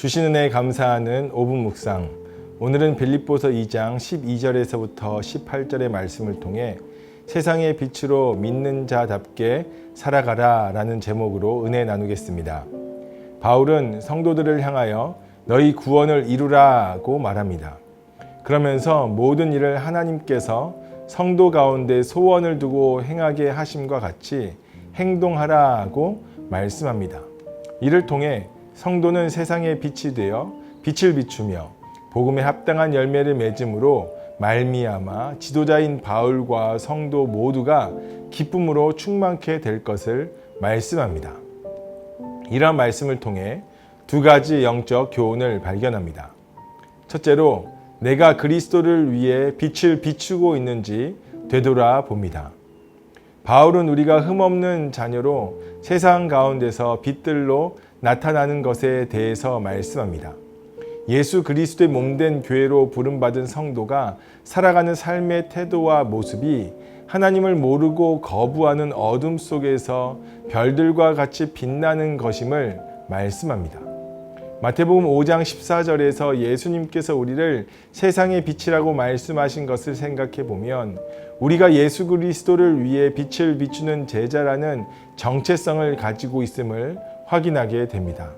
주시는 애 감사하는 5분 묵상. 오늘은 빌립보서 2장 12절에서부터 18절의 말씀을 통해 세상의 빛으로 믿는 자답게 살아가라 라는 제목으로 은혜 나누겠습니다. 바울은 성도들을 향하여 너희 구원을 이루라고 말합니다. 그러면서 모든 일을 하나님께서 성도 가운데 소원을 두고 행하게 하심과 같이 행동하라고 말씀합니다. 이를 통해 성도는 세상의 빛이 되어 빛을 비추며 복음에 합당한 열매를 맺음으로 말미암아 지도자인 바울과 성도 모두가 기쁨으로 충만케 될 것을 말씀합니다. 이러한 말씀을 통해 두 가지 영적 교훈을 발견합니다. 첫째로 내가 그리스도를 위해 빛을 비추고 있는지 되돌아 봅니다. 바울은 우리가 흠없는 자녀로 세상 가운데서 빛들로 나타나는 것에 대해서 말씀합니다. 예수 그리스도의 몸된 교회로 부름받은 성도가 살아가는 삶의 태도와 모습이 하나님을 모르고 거부하는 어둠 속에서 별들과 같이 빛나는 것임을 말씀합니다. 마태복음 5장 14절에서 예수님께서 우리를 세상의 빛이라고 말씀하신 것을 생각해 보면 우리가 예수 그리스도를 위해 빛을 비추는 제자라는 정체성을 가지고 있음을 확인하게 됩니다.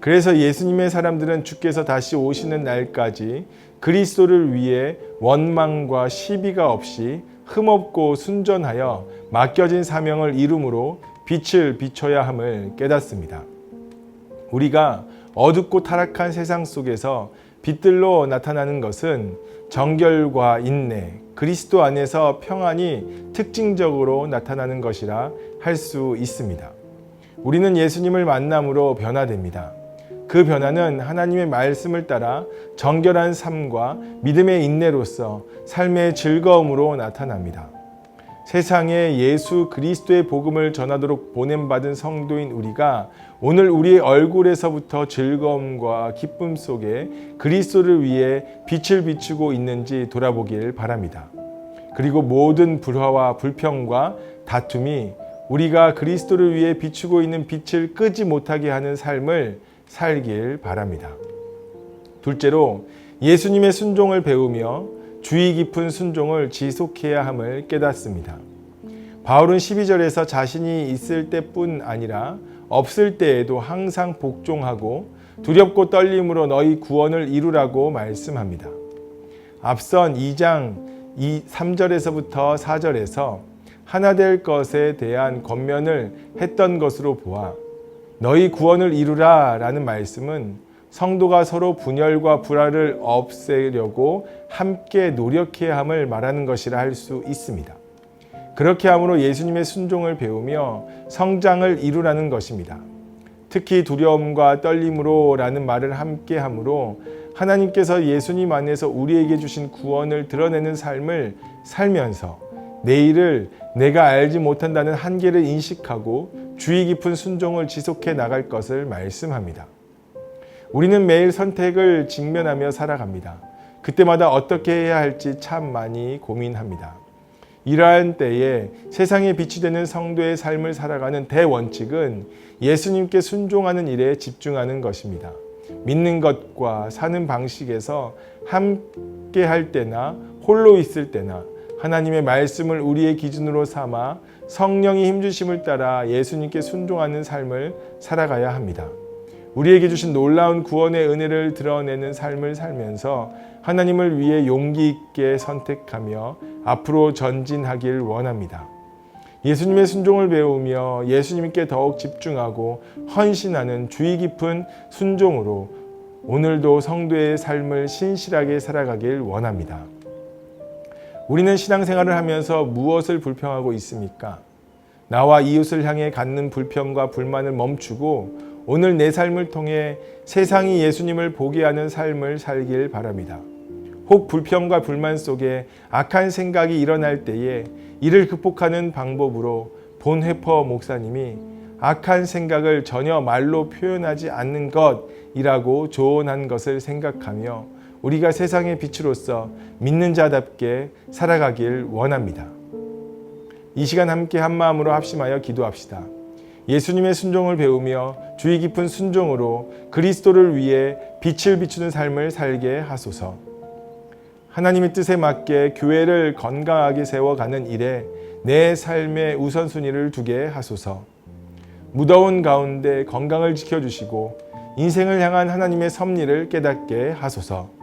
그래서 예수님의 사람들은 주께서 다시 오시는 날까지 그리스도를 위해 원망과 시비가 없이 흠없고 순전하여 맡겨진 사명을 이름으로 빛을 비춰야 함을 깨닫습니다. 우리가 어둡고 타락한 세상 속에서 빛들로 나타나는 것은 정결과 인내, 그리스도 안에서 평안이 특징적으로 나타나는 것이라 할 수 있습니다. 우리는 예수님을 만남으로 변화됩니다. 그 변화는 하나님의 말씀을 따라 정결한 삶과 믿음의 인내로서 삶의 즐거움으로 나타납니다. 세상에 예수 그리스도의 복음을 전하도록 보냄받은 성도인 우리가 오늘 우리의 얼굴에서부터 즐거움과 기쁨 속에 그리스도를 위해 빛을 비추고 있는지 돌아보길 바랍니다. 그리고 모든 불화와 불평과 다툼이 우리가 그리스도를 위해 비추고 있는 빛을 끄지 못하게 하는 삶을 살길 바랍니다. 둘째로 예수님의 순종을 배우며 주의 깊은 순종을 지속해야 함을 깨닫습니다. 바울은 12절에서 자신이 있을 때뿐 아니라 없을 때에도 항상 복종하고 두렵고 떨림으로 너희 구원을 이루라고 말씀합니다. 앞선 2장 2, 3절에서부터 4절에서 하나 될 것에 대한 권면을 했던 것으로 보아 너희 구원을 이루라 라는 말씀은 성도가 서로 분열과 불화를 없애려고 함께 노력해야 함을 말하는 것이라 할 수 있습니다. 그렇게 함으로 예수님의 순종을 배우며 성장을 이루라는 것입니다. 특히 두려움과 떨림으로 라는 말을 함께 함으로 하나님께서 예수님 안에서 우리에게 주신 구원을 드러내는 삶을 살면서 내일을 내가 알지 못한다는 한계를 인식하고 주의 깊은 순종을 지속해 나갈 것을 말씀합니다. 우리는 매일 선택을 직면하며 살아갑니다. 그때마다 어떻게 해야 할지 참 많이 고민합니다. 이러한 때에 세상에 빛이 되는 성도의 삶을 살아가는 대원칙은 예수님께 순종하는 일에 집중하는 것입니다. 믿는 것과 사는 방식에서 함께 할 때나 홀로 있을 때나 하나님의 말씀을 우리의 기준으로 삼아 성령이 힘주심을 따라 예수님께 순종하는 삶을 살아가야 합니다. 우리에게 주신 놀라운 구원의 은혜를 드러내는 삶을 살면서 하나님을 위해 용기 있게 선택하며 앞으로 전진하길 원합니다. 예수님의 순종을 배우며 예수님께 더욱 집중하고 헌신하는 주의 깊은 순종으로 오늘도 성도의 삶을 신실하게 살아가길 원합니다. 우리는 신앙생활을 하면서 무엇을 불평하고 있습니까? 나와 이웃을 향해 갖는 불평과 불만을 멈추고 오늘 내 삶을 통해 세상이 예수님을 보게 하는 삶을 살길 바랍니다. 혹 불평과 불만 속에 악한 생각이 일어날 때에 이를 극복하는 방법으로 본 회퍼 목사님이 악한 생각을 전혀 말로 표현하지 않는 것이라고 조언한 것을 생각하며 우리가 세상의 빛으로서 믿는 자답게 살아가길 원합니다. 이 시간 함께 한 마음으로 합심하여 기도합시다. 예수님의 순종을 배우며 주의 깊은 순종으로 그리스도를 위해 빛을 비추는 삶을 살게 하소서. 하나님의 뜻에 맞게 교회를 건강하게 세워가는 일에 내 삶의 우선순위를 두게 하소서. 무더운 가운데 건강을 지켜주시고 인생을 향한 하나님의 섭리를 깨닫게 하소서.